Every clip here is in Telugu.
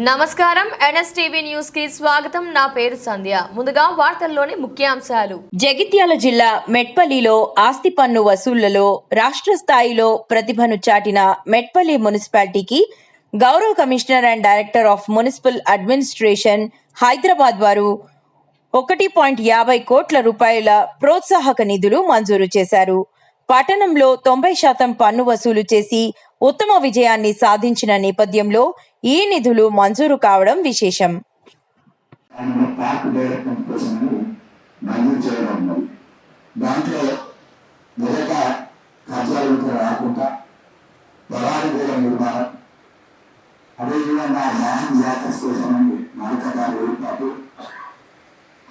నమస్కారం. ఎన్ఎస్టీవీ న్యూస్కి స్వాగతం. నా పేరు సంధ్య. ముందుగా వార్తల్లోని ముఖ్యాంశాలు. జగిత్యాల జిల్లా మెట్పల్లిలో ఆస్తి పన్ను వసూళ్ళలో రాష్ట్ర స్థాయిలో ప్రతిభను చాటిన మెట్పల్లి మున్సిపాలిటీకి గౌరవ commissioner and director of municipal administration Hyderabad వారు ఒకటి పాయింట్ యాభై కోట్ల రూపాయల ప్రోత్సాహక నిధులు మంజూరు చేశారు. పట్టణంలో తొంభై శాతం పన్ను వసూలు చేసి ఉత్తమ విజయాన్ని సాధించిన నేపథ్యంలో ఈ నిధులు మంజూరు కావడం విశేషం. దాంట్లో మొదట రాకుండా నిర్మాణం అదేవిధంగా వాహన కోసం ఏర్పాటు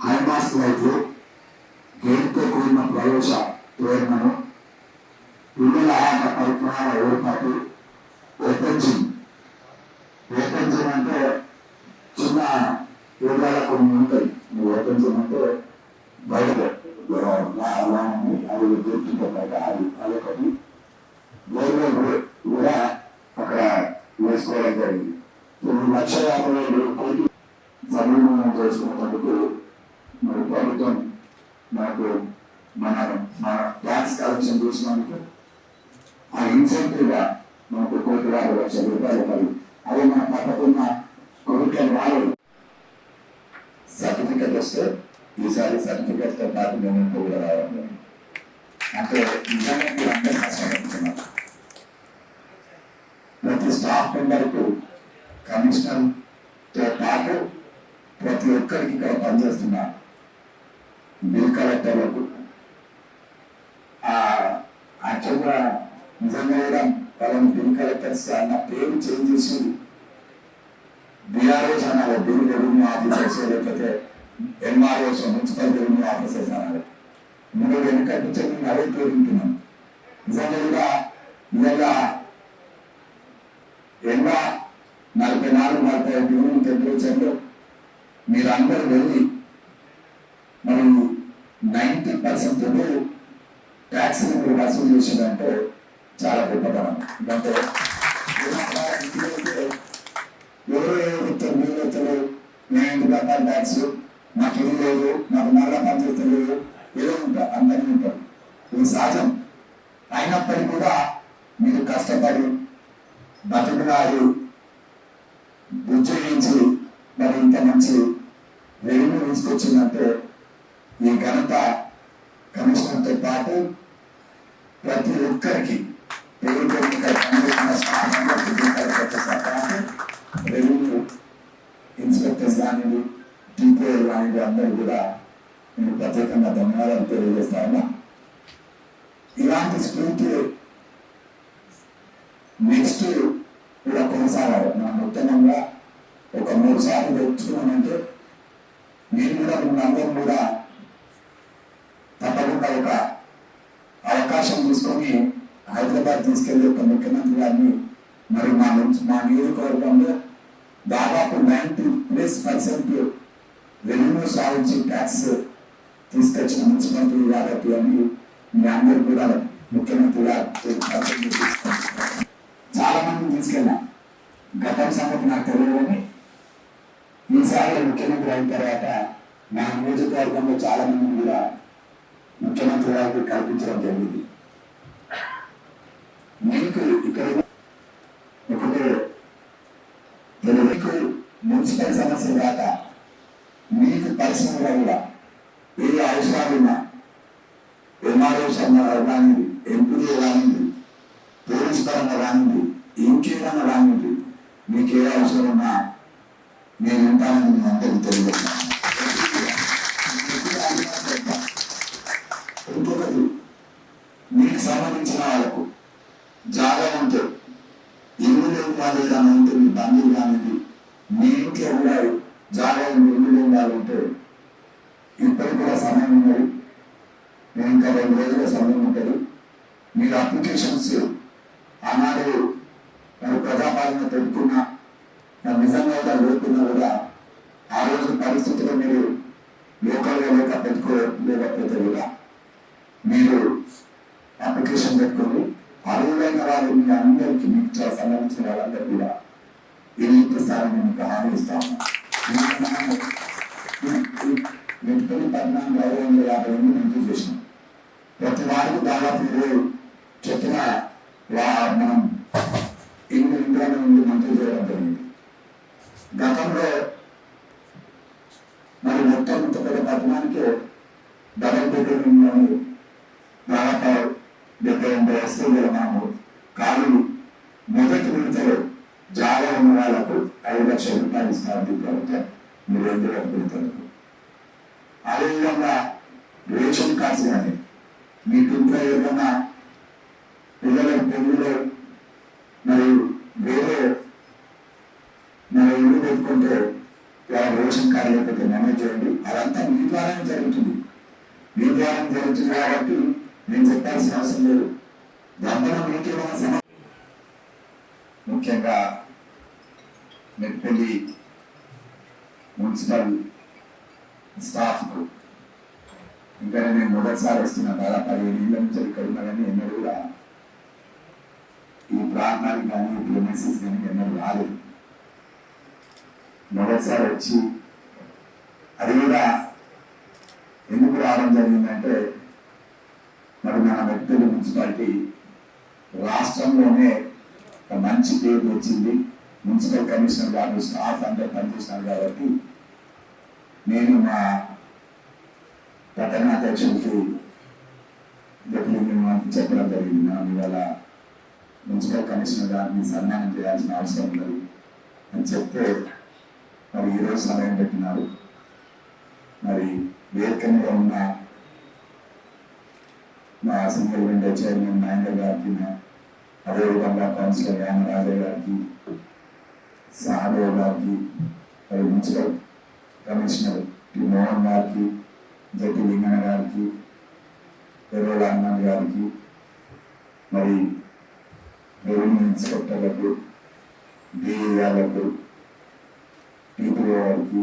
హైమాస్ లైట్లు యోగాల కొన్ని ఉంటాయి నువ్వు ఓపెన్ చేయమంటే బయట అలా ఉంది అది గుర్తుంటుంది అది అదొకటి గవర్నమెంట్ కూడా అక్కడ వేసుకోవడం జరిగింది తొమ్మిది లక్షల యాభై వేలు కోటి సమన్వయం చేసుకున్నందుకు మరి ప్రభుత్వం మనకు మన మన ట్యాక్స్ కలెక్షన్ చేసినందుకు ఆ ఇన్సెంటివ్గా మనకు కోటి యాభై లక్షల రూపాయలు మరి అదే మన పక్కకున్న కోరికలు రాలేదు సర్టిఫికెట్ వస్తే ఈసారి సర్టిఫికెట్తో పాటు మేము కూడా రావడం జరిగింది. అంటే నిజంగా మీరు అందరూ కష్టపడుతున్నారు ప్రతి స్టాఫ్ మెంబర్కు కమిషనర్తో పాటు ప్రతి ఒక్కరికి ఇక్కడ పనిచేస్తున్నారు బిల్ కలెక్టర్లకు ఆ యాక్చువల్గా నిజంగా కూడా వాళ్ళని బిల్ కలెక్టర్స్ అన్న పేరు చేంజ్ చేసి బిఆర్ఓస్ అన్నారు బిల్ రెవెన్యూ ఆఫీసర్స్ లేకపోతే ఎంఆర్ఓస్ మున్సిపల్ రెవెన్యూ ఆఫీసర్స్ అన్నారు. ఇందులో వెనుక నుంచి నేను అదే పేరు వింటున్నాను నిజంగా కూడా ఇవాళ ఎండ నలభై నాలుగు నలభై ఐదు డిగ్రీల టెంపరేచర్లో మీరందరూ వెళ్ళి మనం నైంటీ పర్సెంట్ ట్యాక్స్ మీరు వసూలు చేసిందంటే చాలా గొప్పతనం ఎందుకంటే ఎవరో ఎవరు మీరు వచ్చారు నేను ఎందుకు కట్టాలి ట్యాక్స్ నాకు ఇది లేదు నాకు మరలా పనిచేస్తే లేదు ఏదో ఉంటారు అందరినీ ఉంటారు. ఇది సహజం. అయినప్పటికీ కూడా మీరు కష్టపడి బతుకున్నారు ఉద్యోగించి మరి ఇంత మంచి వచ్చినట్టు ఈ ఘనత కమిషన్తో పాటు ప్రతి ఒక్కరికి పేరు పేరున ఇక్కడ పాటు రెవెన్యూ ఇన్స్పెక్టర్స్ కానివ్వండి టీపీఓలు కానివ్వండి అందరూ కూడా నేను ప్రత్యేకంగా ధన్యవాదాలు తెలియజేస్తాను ఇలాంటి స్ఫూర్తి నెక్స్ట్ కూడా కొనసాగాలి. మనం ఉత్తమంగా ఒక మూడు సార్లు తెచ్చుకున్నామంటే నేను కూడా మనందరం కూడా తప్పకుండా ఒక అవకాశం తీసుకొని హైదరాబాద్ తీసుకెళ్ళి ఒక ముఖ్యమంత్రి గారిని మరి మా నుంచి మా నియోజకవర్గంలో దాదాపు నైంటీ ప్లస్ పర్సెంట్ రెవెన్యూ సాధించి ట్యాక్స్ తీసుకొచ్చిన మున్సిపాలిటీ కాబట్టి అని మీ అందరూ కూడా ముఖ్యమంత్రి గారు చాలా మంది తీసుకెళ్ళాం. గతం సంగతి నాకు తెలియదని ఈసారి ముఖ్యమంత్రి అయిన తర్వాత నా నియోజకవర్గంలో చాలా మంది కూడా ముఖ్యమంత్రి గారికి కల్పించడం జరిగింది. మీకు ఇక్కడ ఒకటే మీకు మున్సిపల్ సమస్య కాక మీకు పరిశ్రమలో కూడా ఏ అవసరాలు ఉన్నా ఎంఆర్ఓ రానిది ఎంపీడీ రానిది పోలీస్ పరంగా రానిది ఇంకేమైనా రానిది మీకు ఏ అవసరం ఉన్నా మీ అందరికీ తెలియజేస్తాను మీకు సంబంధించిన వాళ్ళకు జాగా ఉంటే ఇల్లు లేని వాళ్ళు ఉంటే మీ బంధువులు కానివ్వండి మీ ఇంట్లో కూడా జాగా ఉండి ఇల్లు లేని వాళ్ళు ఉంటే ఇప్పటికి కూడా సమయం ఉన్నది నేను ఇంకా రెండు రోజుల సమయం ఉంటుంది మీరు అప్లికేషన్స్ ఆనాడు మరి ప్రజాపాలన పెట్టుకున్నా నిజంగా కూడా లేకున్నా కూడా పెట్టుకోలేకపోతే కూడా మీరు అప్లికేషన్ పెట్టుకొని అర్హులైన వారు మీ అందరికీ మీకు సంబంధించిన వాళ్ళందరూ కూడా ఇది ఒక్కసారి నేను మీకు హామీ ఇస్తాను వెంటనే పద్నాలుగు ఐదు వందల యాభై ఎనిమిది మంజూరు చేసినాం. ప్రతి వారికి దాదాపు ఇరవై చొప్పున మనం ఎనిమిది ఇంట్లో నుండి మంజూరు చేయడం జరిగింది. గతంలో మరి మొత్తం ఇంత పెద్ద పట్టణానికి లక్షల రూపాయలు ఇస్తారు ప్రభుత్వం మీరు రెండు అదేవిధంగా రేషన్ కార్డ్స్ కానీ మీకు ఇంకా ఏదైనా పిల్లల పెళ్ళిలో మరియు వేరే మన ఇల్లు పెట్టుకుంటే వాళ్ళ రేషన్ కార్డు లేకపోతే నమోదు చేయండి. అదంతా మీ ద్వారానే జరుగుతుంది. మీ ద్వారా జరుగుతుంది కాబట్టి నేను చెప్పాల్సిన అవసరం లేదు. దాంట్లో మీకేమైనా సమస్య ముఖ్యంగా మెట్పల్లి మున్సిపల్ స్టాఫ్కు ఇంకా నేను మొదటిసారి వస్తున్నా దాదాపు పదిహేను ఏళ్ళ నుంచి ఇక్కడ ఉన్నా కానీ ఎన్నడూ కూడా ఈ ప్రాంతానికి కానీ ఇప్పుడు మెసేజ్ కానీ ఎన్నడూ రాలేదు. మొదటిసారి వచ్చి అది కూడా ఎందుకు రావడం జరిగిందంటే మరి మన వ్యక్తులు మున్సిపాలిటీ రాష్ట్రంలోనే ఒక మంచి పేరు వచ్చింది మున్సిపల్ కమిషనర్ గారు స్టాఫ్ అంతా పనిచేసినారు కాబట్టి నేను మా పట్టణ అధ్యక్షుడికి డిప్యూటీ చెప్పడం జరిగింది. మనం ఇవాళ మున్సిపల్ కమిషనర్ గారిని సన్మానం చేయాల్సిన అవసరం ఉన్నది అని చెప్తే మరి ఈరోజు సమయం పెట్టినారు. మరి వేదిక మీద ఉన్న మా సింగిల్ విండో చైర్మన్ మహేందర్ గారికి అదేవిధంగా కౌన్సిలర్ యామరాజే గారికి సహదేవ్ గారికి మరి మున్సిపల్ కమిషనర్ టి మోహన్ గారికి జడ్డి లింగన గారికి ఎర్రోల అన్నన్ గారికి మరి రెవెన్యూ ఇన్స్పెక్టర్లకు డిఏ గారికి టీపీఓ గారికి